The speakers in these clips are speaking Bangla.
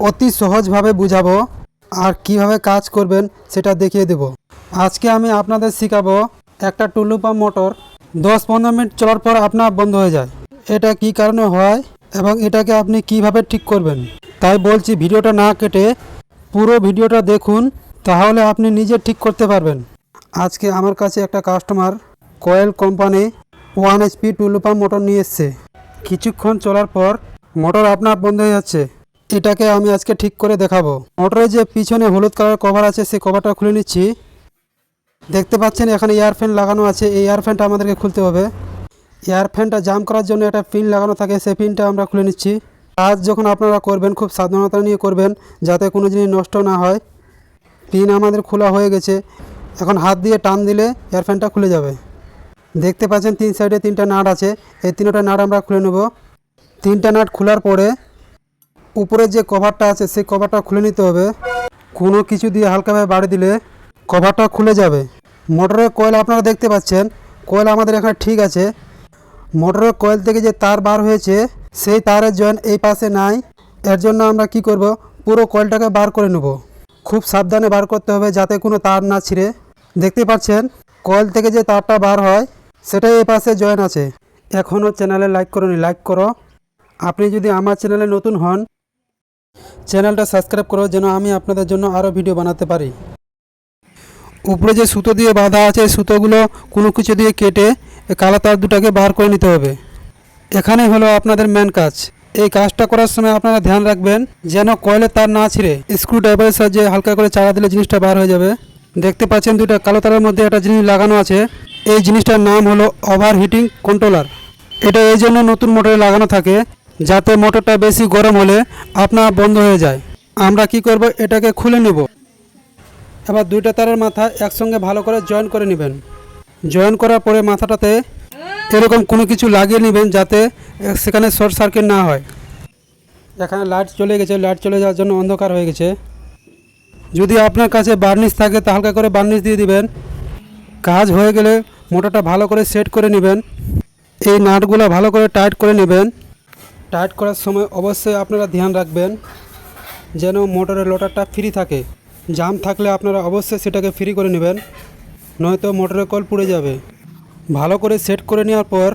অতি সহজভাবে বুঝাবো আর কীভাবে কাজ করবেন সেটা দেখিয়ে দেব। আজকে আমি আপনাদের শেখাবো একটা টুলু পাম্প মোটর, দশ পনেরো মিনিট চলার পর আপনার বন্ধ হয়ে যায়। এটা কি কারণে হয় এবং এটাকে আপনি কীভাবে ঠিক করবেন? তাই বলছি ভিডিওটা না কেটে পুরো ভিডিওটা দেখুন, তাহলে আপনি নিজে ঠিক করতে পারবেন। আজকে আমার কাছে একটা customer coil company one HP Tullu pump motor নিয়ে এসছে। কিছুক্ষণ চলার পর মোটর আপনার বন্ধ হয়ে যাচ্ছে। এটাকে আমি আজকে ঠিক করে দেখাবো। মোটরের যে পিছনে হলুদ কালার কভার আছে সেই কভারটা খুলে নিচ্ছি। দেখতে পাচ্ছেন, এখানে এয়ার ফ্যান লাগানো আছে। এই এয়ার ফ্যানটা আমাদেরকে খুলতে হবে। এয়ার ফ্যানটা জাম করার জন্য একটা পিন লাগানো থাকে, সেই পিনটা আমরা খুলে নিচ্ছি। কাজ যখন আপনারা করবেন, খুব সাবধানতা নিয়ে করবেন, যাতে কোনো জিনিস নষ্ট না হয়। পিন আমাদের খোলা হয়ে গেছে। এখন হাত দিয়ে টান দিলে এয়ার ফ্যানটা খুলে যাবে। দেখতে পাচ্ছেন, তিন সাইডে তিনটা নাট আছে। এই তিনটা নাট আমরা খুলে নেব। তিনটা নাট খোলার পরে উপরে যে কভারটা আছে, সেই কভারটা খুলে নিতে হবে। কোনো কিছু দিয়ে হালকাভাবে বাড়ি দিলে কভারটা খুলে যাবে। মোটরের কয়েল আপনারা দেখতে পাচ্ছেন, কয়েল আমাদের এখানে ঠিক আছে। মোটরের কয়েল থেকে যে তার বার হয়েছে, সেই তারের জয়েন এই পাশে নাই। এর জন্য আমরা কি করব? পুরো কয়েলটাকে বার করে নেব। খুব সাবধানে বার করতে হবে যাতে কোনো তার না ছিঁড়ে। দেখতে পাচ্ছেন, কয়েল থেকে যে তারটা বার হয়, সেটাই এই পাশে জয়েন আছে। এখনও চ্যানেলে লাইক করুন, লাইক করো। আপনি যদি আমার চ্যানেলে নতুন হন চ্যানেলটা সাবস্ক্রাইব করো যেন আমি আপনাদের জন্য আরও ভিডিও বানাতে পারি। উপরে যে সুতো দিয়ে বাঁধা আছে, সুতোগুলো কোনো কিছু দিয়ে কেটে কালো তার দুটাকে বার করে নিতে হবে। এখানে হলো আপনাদের মেন কাজ। এই কাজটা করার সময় আপনারা ধ্যান রাখবেন যেন কয়েলের তার না ছিঁড়ে। স্ক্রু ড্রাইভারের সাহায্যে হালকা করে চাড়া দিলে জিনিসটা বার হয়ে যাবে। দেখতে পাচ্ছেন দুটা কালো তারের মধ্যে একটা জিনিস লাগানো আছে। এই জিনিসটার নাম হলো ওভার হিটিং কন্ট্রোলার এটা এই জন্য নতুন মোটরে লাগানো থাকে। যাতে মোটরটা বেশি গরম হলে আপনার বন্ধ হয়ে যায়। আমরা কি করব, এটাকে খুলে নেব। এবার দুইটা তারের মাথা একসঙ্গে ভালো করে জয়েন করে নেবেন। জয়েন করার পরে মাথাটাতে এরকম কোনো কিছু লাগিয়ে নেবেন যাতে সেখানে শর্ট সার্কিট না হয়। এখানে লাইট চলে গেছে, লাইট চলে যাওয়ার জন্য অন্ধকার হয়ে গেছে। যদি আপনার কাছে বার্নিশ থাকে, তা হালকা করে বার্নিশ দিয়ে দিবেন। কাজ হয়ে গেলে মোটরটা ভালো করে সেট করে নেবেন। এই নাটগুলো ভালো করে টাইট করে নেবেন। টাইট করার সময় অবশ্যই আপনারা ধ্যান রাখবেন যেন মোটরের লোটারটা ফ্রি থাকে। জাম থাকলে আপনারা অবশ্যই সেটাকে ফ্রি করে নেবেন, নয়তো মোটরের কল পুড়ে যাবে। ভালো করে সেট করে নেওয়ার পর,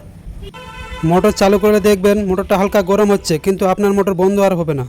মোটর চালু করে দেখবেন মোটরটা হালকা গরম হচ্ছে, কিন্তু আপনার মোটর বন্ধ আর হবে না।